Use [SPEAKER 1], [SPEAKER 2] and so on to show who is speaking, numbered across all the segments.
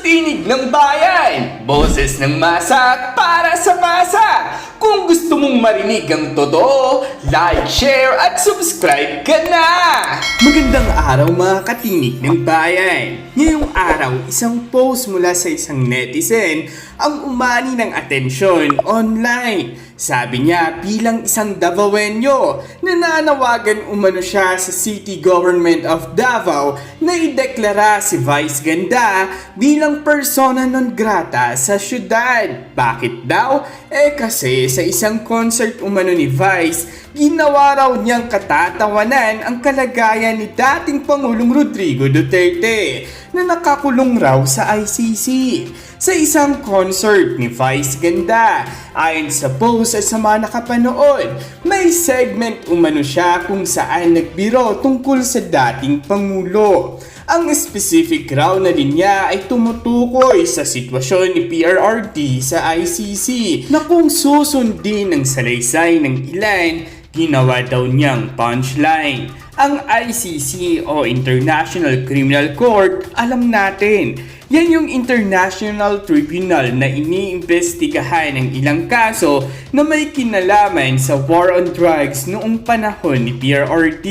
[SPEAKER 1] tinig ng bayan, boses ng masa para sa masa. Kung gusto mong marinig ang totoo, like, share at subscribe ka na! Magandang araw mga katinig ng bayan. Ngayong araw, isang post mula sa isang netizen ang umani ng atensyon online. Sabi niya bilang isang Davaoenyo, nananawagan umano siya sa City Government of Davao na ideklara si Vice Ganda bilang persona non grata sa syudad. Bakit daw? Eh kasi sa isang concert umano ni Vice, ginawa raw niyang katatawanan ang kalagayan ni dating Pangulong Rodrigo Duterte na nakakulong raw sa ICC sa isang concert ni Vice Ganda. Ayon sa post at sa mga nakapanood, may segment umano siya kung saan nagbiro tungkol sa dating Pangulo. Ang specific raw na linya ay tumutukoy sa sitwasyon ni PRRD sa ICC na kung susundin ng salaysay ng ilan, ginawa daw niyang punchline. Ang ICC o International Criminal Court, alam natin, yan yung international tribunal na iniimbestigahan ng ilang kaso na may kinalaman sa war on drugs noong panahon ni PRRD.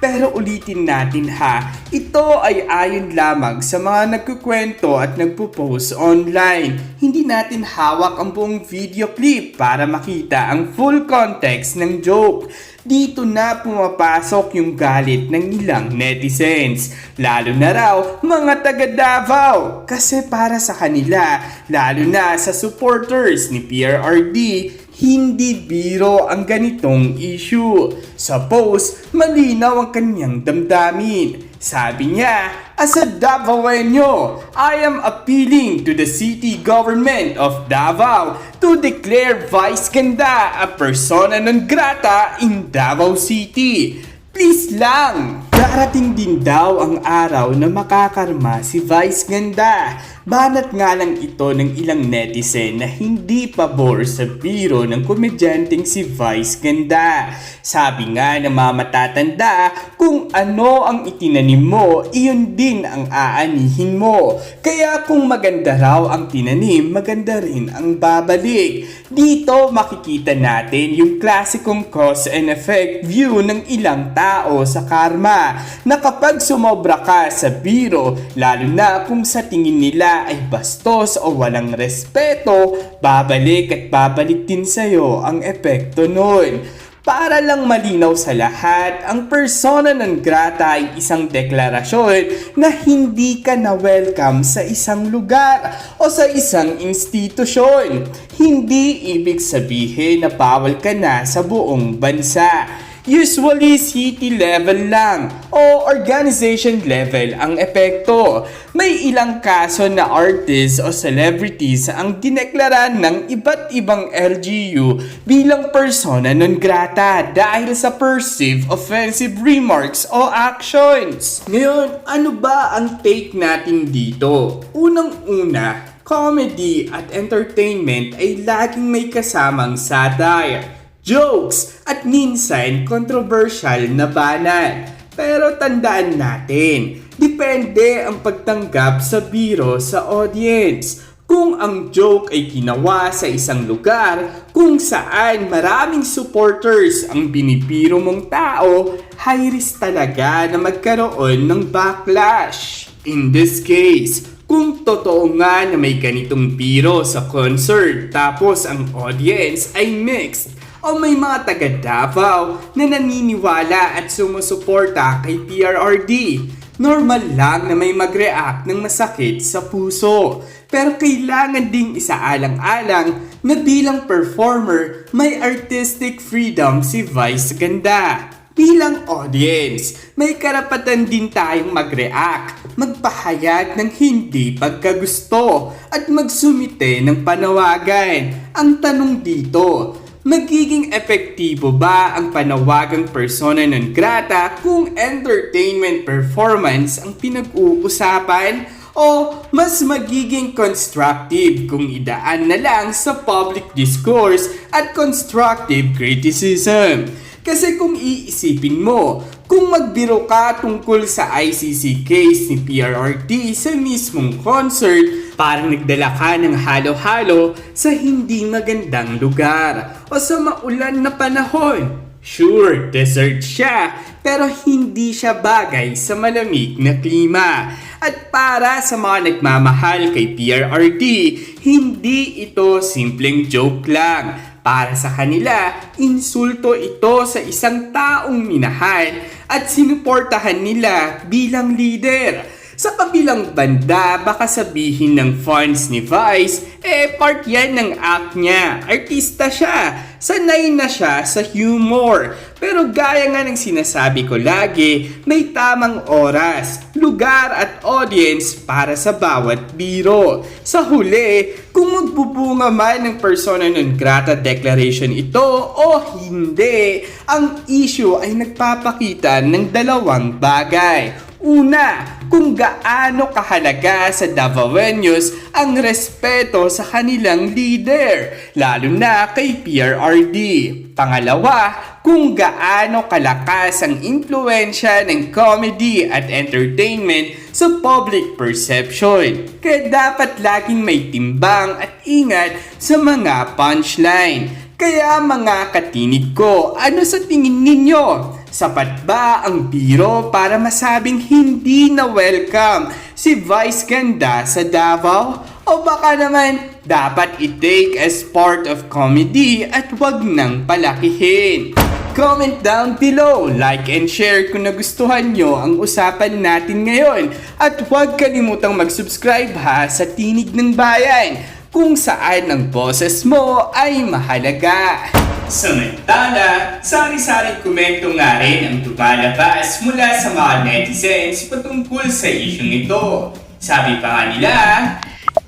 [SPEAKER 1] Pero ulitin natin ha, ito ay ayon lamang sa mga nagkukwento at nagpo-post online. Hindi natin hawak ang buong video clip para makita ang full context ng joke. Dito na pumapasok yung galit ng ilang netizens, lalo na raw mga taga Davao. Kasi para sa kanila, lalo na sa supporters ni PRRD, hindi biro ang ganitong issue. Sa post, malinaw ang kanyang damdamin. Sabi niya, As a Davaoenyo, I am appealing to the city government of Davao to declare Vice Ganda a persona non grata in Davao City. Please lang! Darating din daw ang araw na makakarma si Vice Ganda. Banat nga lang ito ng ilang netizen na hindi pabor sa biro ng komedyanteng si Vice Ganda. Sabi nga ng mga matatanda, kung ano ang itinanim mo, iyon din ang aanihin mo. Kaya kung maganda raw ang tinanim, maganda rin ang babalik. Dito makikita natin yung klasikong cause and effect view ng ilang tao sa karma na kapag sumobra ka sa biro, lalo na kung sa tingin nila ay bastos o walang respeto, babalik at babalik din sa'yo ang epekto nun. Para lang malinaw sa lahat, ang persona non grata ay isang deklarasyon na hindi ka na welcome sa isang lugar o sa isang institusyon. Hindi ibig sabihin na bawal ka na sa buong bansa. Usually city level lang o organization level ang epekto. May ilang kaso na artists o celebrities ang dineklara ng iba't ibang LGU bilang persona non grata dahil sa perceived offensive remarks o actions. Ngayon, ano ba ang take natin dito? Unang-una, comedy at entertainment ay laging may kasamang satire jokes, at minsan controversial na banat. Pero tandaan natin, depende ang pagtanggap sa biro sa audience. Kung ang joke ay ginawa sa isang lugar kung saan maraming supporters ang binibiro mong tao, high risk talaga na magkaroon ng backlash. In this case, kung totoo nga na may ganitong biro sa concert tapos ang audience ay mixed, o may mga taga Davao na naniniwala at sumusuporta kay PRRD. Normal lang na may mag-react ng masakit sa puso. Pero kailangan ding isaalang-alang na bilang performer, may artistic freedom si Vice Ganda. Bilang audience, may karapatan din tayong mag-react, magpahayag ng hindi pagkagusto, at magsumite ng panawagan. Ang tanong dito, Magiging epektibo ba ang panawagang persona non grata kung entertainment performance ang pinag-uusapan o mas magiging constructive kung idaan na lang sa public discourse at constructive criticism? Kasi kung iisipin mo, kung magbiro ka tungkol sa ICC case ni PRRT sa mismong concert, parang nagdala ka ng halo-halo sa hindi magandang lugar o sa maulan na panahon. Sure, desert siya, pero hindi siya bagay sa malamig na klima. At para sa mga nagmamahal kay PRRD, hindi ito simpleng joke lang. Para sa kanila, insulto ito sa isang taong minahal at sinuportahan nila bilang leader. Sa kabilang banda, baka sabihin ng fans ni Vice, eh part yan ng act niya. Artista siya. Sanay na siya sa humor. Pero gaya nga ng sinasabi ko lagi, may tamang oras, lugar at audience para sa bawat biro. Sa huli, kung magbubunga man ng persona non grata declaration ito o hindi, ang issue ay nagpapakita ng dalawang bagay. Una, kung gaano kahalaga sa Davaoenos ang respeto sa kanilang leader, lalo na kay PRRD. Pangalawa, kung gaano kalakas ang impluensya ng comedy at entertainment sa public perception. Kaya dapat laging may timbang at ingat sa mga punchline. Kaya mga katinig ko, ano sa tingin ninyo? Sapat ba ang biro para masabing hindi na welcome si Vice Ganda sa Davao? O baka naman dapat i-take as part of comedy at wag nang palakihin? Comment down below, like and share kung nagustuhan nyo ang usapan natin ngayon. At huwag kalimutang mag-subscribe ha sa Tinig ng Bayan kung saan ang boses mo ay mahalaga. Samantala, sari-saring komento nga rin ang tumalabas mula sa mga netizens patungkol sa isyong ito. Sabi pa nga nila,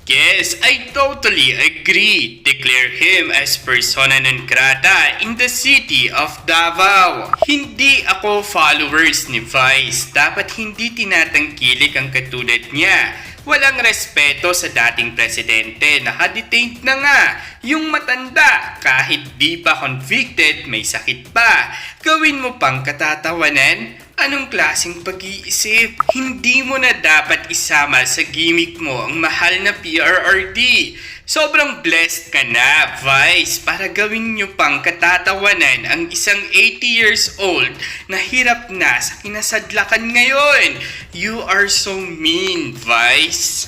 [SPEAKER 1] Yes, I totally agree. Declare him as persona non grata in the city of Davao. Hindi ako followers ni Vice. Dapat hindi tinatangkilik ang katulad niya. Walang respeto sa dating presidente. Nakadetained na nga. Yung matanda, kahit di pa convicted, may sakit pa. Gawin mo pang katatawanan? Anong klaseng pag-iisip? Hindi mo na dapat isama sa gimmick mo ang mahal na PRRD. Sobrang blessed ka na, Vice, para gawin nyo pang katatawanan ang isang 80 years old na hirap na sa kinasadlakan ngayon. You are so mean, Vice.